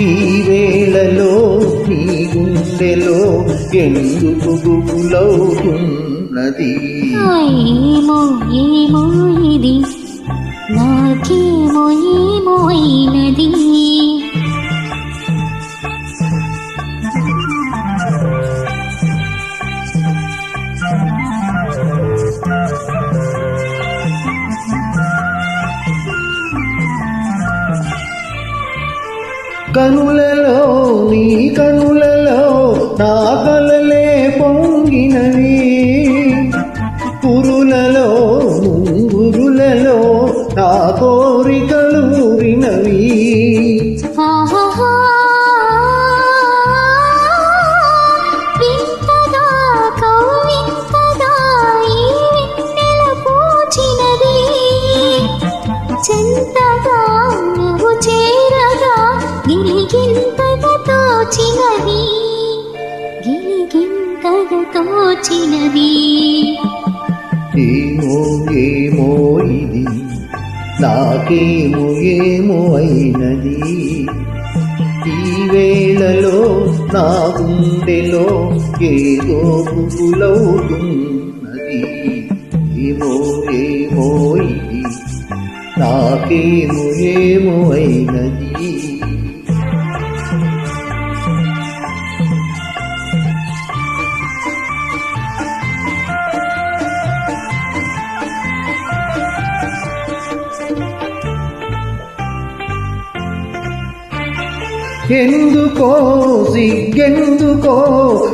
ఈ వేళలో నీ గుండెలో ఎందుకు గుగులవుతున్నది ఏమో ఏమో ఇది. నాకే కనులలో నీ కనులలో నా కలలే పొంగినవి. పురులలో ముంగురులలో నా కోరికలు ఊరినవి గిలిగింతగా తోచినది ఏమో ఏమో ఇది నాకేమో ఏమో అయినది. ఈ వేళలో నా గుండెలో ఏదో పులవుతున్నది ఏమో ఏమో ఇది నాకేమో ఏమో అయినది. ఎందుకో సిగ్గెందుకో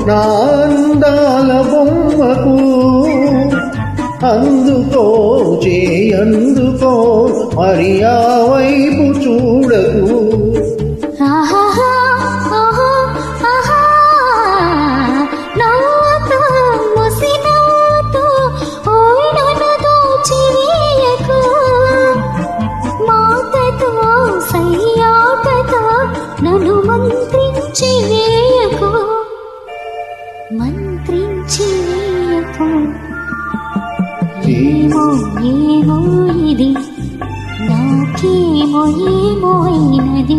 నా అందాల బొమ్మకు? అందుకో చేయందుకో మరి ఆ వైపు చూడకు. మంత్రించి వేయకు ఏమో ఏమో ఇది? నాకేమో ఏమో అయినది?